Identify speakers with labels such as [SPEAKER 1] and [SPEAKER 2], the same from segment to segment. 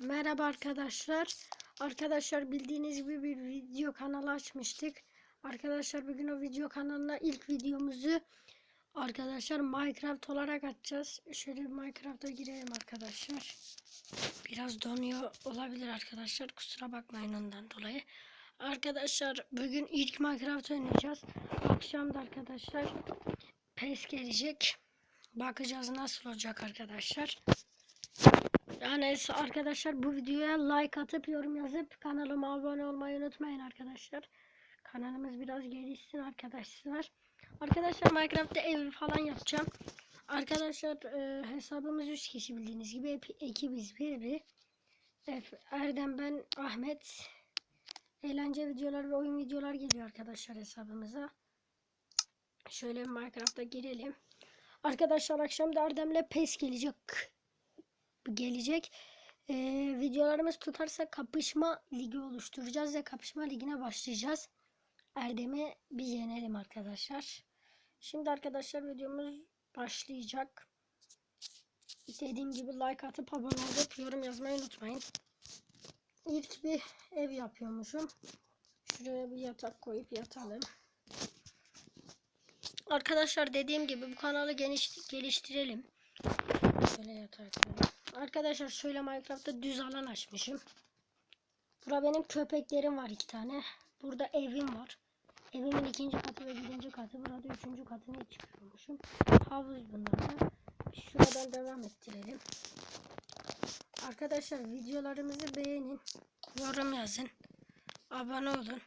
[SPEAKER 1] Merhaba arkadaşlar. Arkadaşlar bildiğiniz gibi bir video kanalı açmıştık. Arkadaşlar bugün o video kanalına ilk videomuzu arkadaşlar Minecraft olarak açacağız. Şöyle Minecraft'a girelim arkadaşlar. Biraz donuyor olabilir arkadaşlar. Kusura bakmayın ondan dolayı. Arkadaşlar bugün ilk Minecraft oynayacağız. Akşam da arkadaşlar PES gelecek. Bakacağız nasıl olacak arkadaşlar. Yani arkadaşlar bu videoya like atıp yorum yazıp kanalıma abone olmayı unutmayın arkadaşlar. Kanalımız biraz gelişsin arkadaşlar. Arkadaşlar Minecraft'ta ev falan yapacağım. Arkadaşlar e, hesabımız 3 kişi bildiğiniz gibi Ep- ekibiz bir bir. Erdem ben Ahmet. Eğlence videolar ve oyun videolar geliyor arkadaşlar hesabımıza. Şöyle Minecraft'a girelim. Arkadaşlar akşam da Erdem'le PES gelecek gelecek. Ee, videolarımız tutarsa kapışma ligi oluşturacağız ve kapışma ligine başlayacağız. Erdem'i bir yenelim arkadaşlar. Şimdi arkadaşlar videomuz başlayacak. Dediğim gibi like atıp abone olup yorum yazmayı unutmayın. İlk bir ev yapıyormuşum. Şuraya bir yatak koyup yatalım. Arkadaşlar dediğim gibi bu kanalı geniş, geliştirelim. Şöyle yatak koyayım. Arkadaşlar şöyle Minecraft'ta düz alan açmışım. Burada benim köpeklerim var iki tane. Burada evim var. Evimin ikinci katı ve birinci katı. Burada üçüncü katına çıkıyormuşum. Havuz bunlar da. Şuradan devam ettirelim. Arkadaşlar videolarımızı beğenin. Yorum yazın. Abone olun.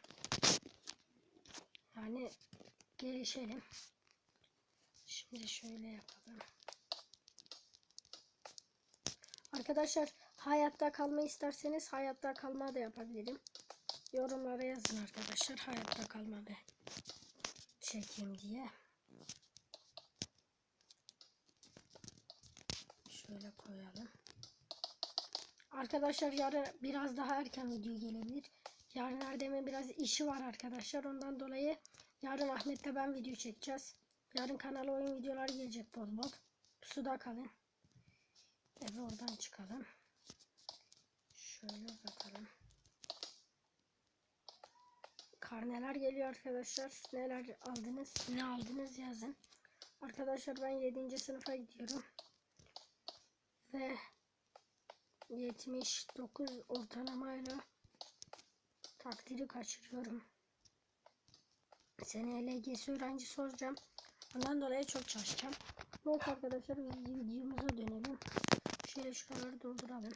[SPEAKER 1] Yani gelişelim. Şimdi şöyle yapalım. Arkadaşlar hayatta kalma isterseniz hayatta kalma da yapabilirim. Yorumlara yazın arkadaşlar hayatta kalma da çekeyim diye. Şöyle koyalım. Arkadaşlar yarın biraz daha erken video gelebilir. Yarın Erdem'in biraz işi var arkadaşlar. Ondan dolayı yarın Ahmet'le ben video çekeceğiz. Yarın kanala oyun videoları gelecek bol bol. Suda kalın. Eve oradan çıkalım. Şöyle uzatalım. Karneler geliyor arkadaşlar. Neler aldınız? Ne aldınız yazın. Arkadaşlar ben 7. sınıfa gidiyorum. Ve 79 ortalamayla takdiri kaçırıyorum. Seneye LGS öğrencisi olacağım. Ondan dolayı çok çalışacağım. Evet arkadaşlar videomuza dönelim. Şöyle şuraları dolduralım.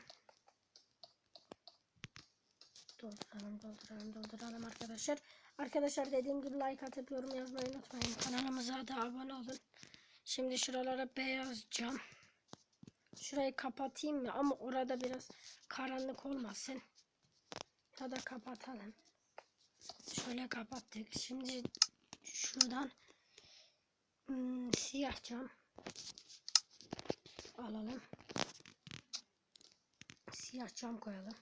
[SPEAKER 1] Dolduralım, dolduralım, dolduralım arkadaşlar. Arkadaşlar dediğim gibi like atıp yorum yazmayı unutmayın. Kanalımıza da abone olun. Şimdi şuralara beyaz cam. Şurayı kapatayım mı? Ama orada biraz karanlık olmasın. Ya da kapatalım. Şöyle kapattık. Şimdi şuradan hmm, siyah cam alalım. Siyah cam koyalım.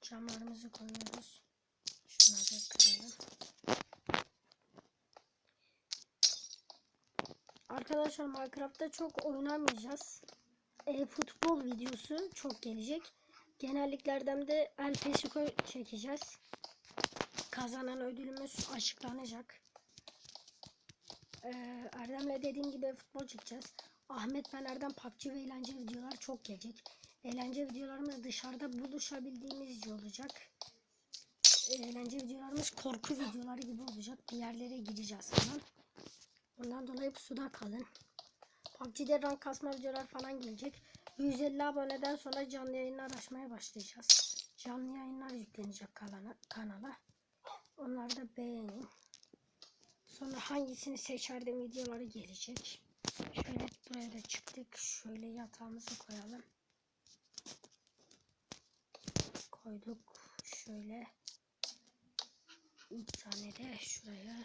[SPEAKER 1] Camlarımızı koyuyoruz. Şunları da kıralım. Arkadaşlar Minecraft'ta çok oynamayacağız. E, futbol videosu çok gelecek. Genelliklerden de El Clasico çekeceğiz. Kazanan ödülümüz açıklanacak. Ee, Erdem'le dediğim gibi futbol çekeceğiz. Ahmet ben Erdem PUBG ve eğlence videolar çok gelecek. Eğlence videolarımız dışarıda buluşabildiğimizce olacak. Eğlence videolarımız korku videoları gibi olacak. Bir yerlere gideceğiz falan. Ondan dolayı suda kalın. PUBG'de rank kasma videolar falan gelecek. 150 aboneden sonra canlı yayınlar açmaya başlayacağız. Canlı yayınlar yüklenecek kanala. kanala. Onları da beğenin. Sonra hangisini seçerdim videoları gelecek. Şöyle buraya da çıktık. Şöyle yatağımızı koyalım. Koyduk. Şöyle bir tane de şuraya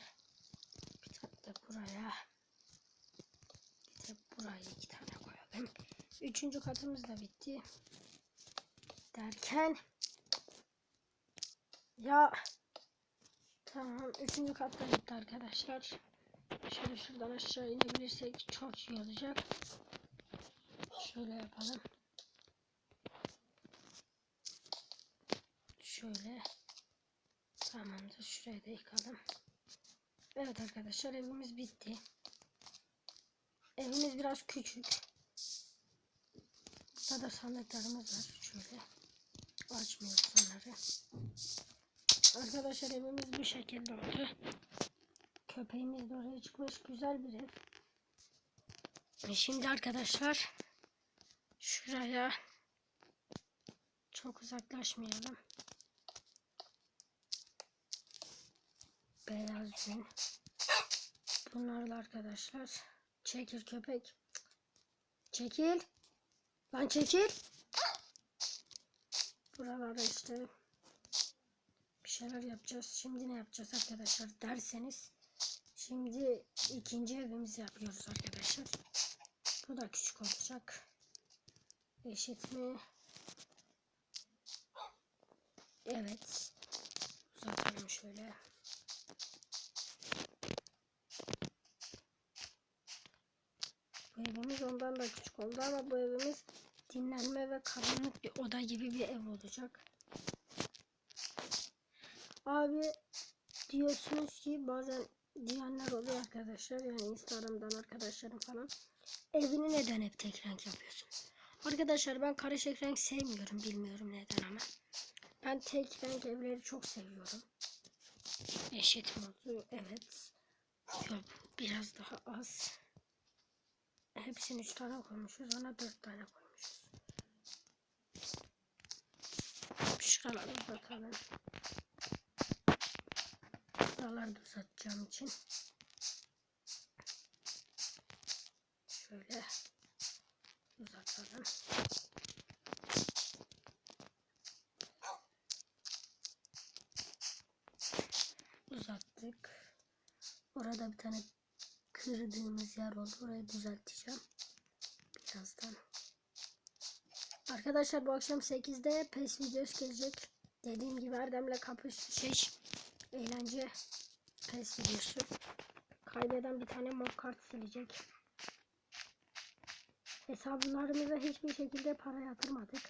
[SPEAKER 1] bir tane de buraya bir de buraya iki tane koyalım. Üçüncü katımız da bitti. Derken ya Tamam. Üçüncü katta bitti arkadaşlar. Şöyle şuradan aşağı inebilirsek çok iyi olacak. Şöyle yapalım. Şöyle. Tamamdır. Şurayı da yıkalım. Evet arkadaşlar evimiz bitti. Evimiz biraz küçük. Burada da sandıklarımız var. Şöyle. Açmıyoruz onları. Arkadaşlar evimiz bu şekilde oldu. Köpeğimiz de oraya çıkmış. Güzel bir ev. Şimdi arkadaşlar şuraya çok uzaklaşmayalım. Beyaz gün. Bunlarla arkadaşlar. Çekil köpek. Çekil. Lan çekil. Buralarda işte şeyler yapacağız. Şimdi ne yapacağız arkadaşlar derseniz. Şimdi ikinci evimizi yapıyoruz arkadaşlar. Bu da küçük olacak. Eşit mi? Evet. Uzatalım şöyle. Bu evimiz ondan da küçük oldu ama bu evimiz dinlenme ve karanlık bir oda gibi bir ev olacak. Abi diyorsunuz ki bazen diyenler oluyor arkadaşlar yani Instagram'dan arkadaşlarım falan. Evini neden hep tek renk yapıyorsun? Arkadaşlar ben karışık renk sevmiyorum bilmiyorum neden ama. Ben tek renk evleri çok seviyorum. Eşit oldu? Evet. Yok biraz daha az. Hepsini 3 tane koymuşuz. Ona 4 tane koymuşuz. Şuraları uzatalım. Buraları da uzatacağım için. Şöyle uzatalım. Uzattık. Orada bir tane kırdığımız yer oldu. Orayı düzelteceğim. Birazdan. Arkadaşlar bu akşam 8'de PES videosu gelecek. Dediğim gibi Erdem'le kapış şey eğlence PES videosu. Kaybeden bir tane mod kart silecek. Hesaplarımıza hiçbir şekilde para yatırmadık.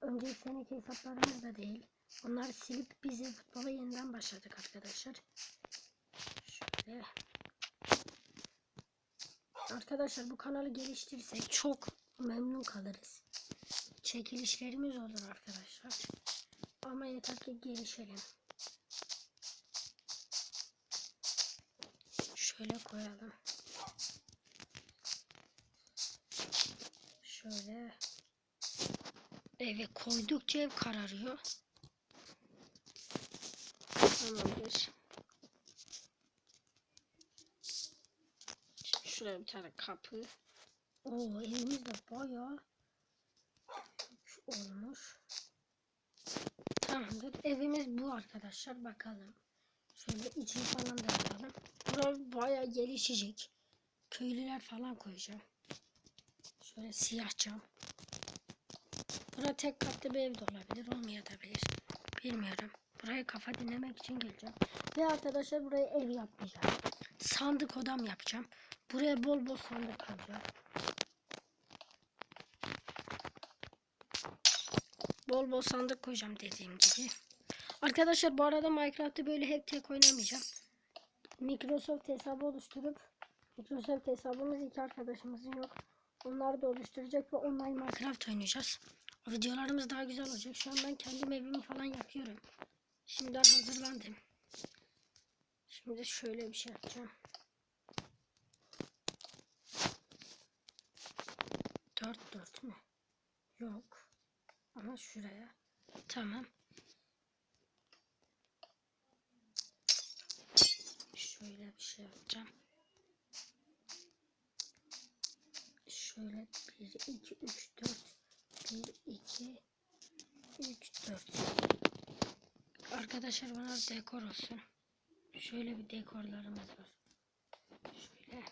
[SPEAKER 1] Önceki seneki hesaplarımız da değil. Onları silip bizi futbola yeniden başladık arkadaşlar. Şöyle. Arkadaşlar bu kanalı geliştirirsek çok memnun kalırız. Çekilişlerimiz olur arkadaşlar. Ama yeter ki gelişelim. Şöyle koyalım. Şöyle. Eve koydukça ev kararıyor. Tamamdır. Şimdi şuraya bir tane kapı. Oo evimiz de bayağı olmuş. Tamamdır. Evimiz bu arkadaşlar. Bakalım. Şöyle içini falan da yapalım. Bayağı gelişecek. Köylüler falan koyacağım. Şöyle siyah cam. Bura tek katlı bir ev de olabilir. Olmayabilir. Bilmiyorum. Buraya kafa dinlemek için geleceğim. Ve arkadaşlar buraya ev yapmayacağım. Sandık odam yapacağım. Buraya bol bol sandık koyacağım. Bol bol sandık koyacağım dediğim gibi. Arkadaşlar bu arada Minecraft'ı böyle hep tek oynamayacağım. Microsoft hesabı oluşturup Microsoft hesabımız iki arkadaşımızın yok. Onları da oluşturacak ve online Minecraft oynayacağız. Videolarımız daha güzel olacak. Şu an ben kendim evimi falan yapıyorum. Şimdiden hazırlandım. Şimdi şöyle bir şey yapacağım. Dört dört mü? Yok. Ama şuraya. Tamam. Şöyle bir şey yapacağım. Şöyle 1, 2, 3, 4. 1, 2, 3, 4. Arkadaşlar bunlar dekor olsun. Şöyle bir dekorlarımız var. Şöyle.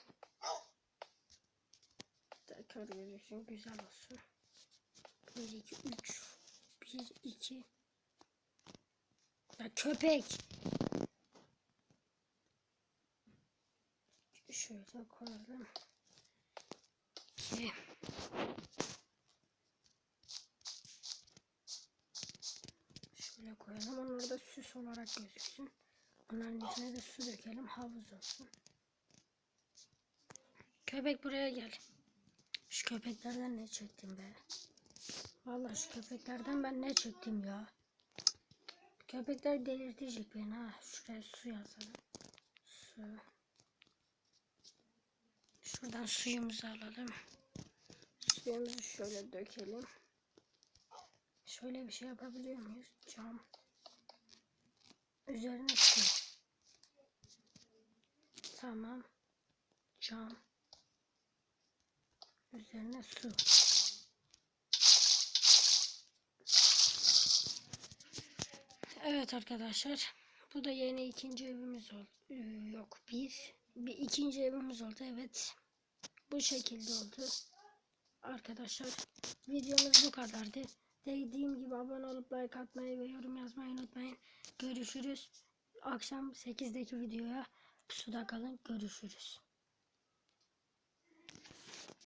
[SPEAKER 1] Dekor gözüksün güzel olsun. 1, 2, 3. 1, 2. Ya köpek. Şöyle koyalım. Ki şöyle koyalım. Onlar da süs olarak gözüksün. Onların içine de su dökelim. Havuz olsun. Köpek buraya gel. Şu köpeklerden ne çektim be. Vallahi şu köpeklerden ben ne çektim ya. Köpekler delirtecek beni ha. Şuraya su yazalım. Su. Şuradan suyumuzu alalım. Suyumuzu şöyle dökelim. Şöyle bir şey yapabiliyor muyuz? Cam. Üzerine su. Tamam. Cam. Üzerine su. Evet arkadaşlar. Bu da yeni ikinci evimiz oldu. Yok bir. Bir ikinci evimiz oldu. Evet. Bu şekilde oldu. Arkadaşlar videomuz bu kadardı. Dediğim gibi abone olup like atmayı ve yorum yazmayı unutmayın. Görüşürüz. Akşam 8'deki videoya pusuda kalın. Görüşürüz.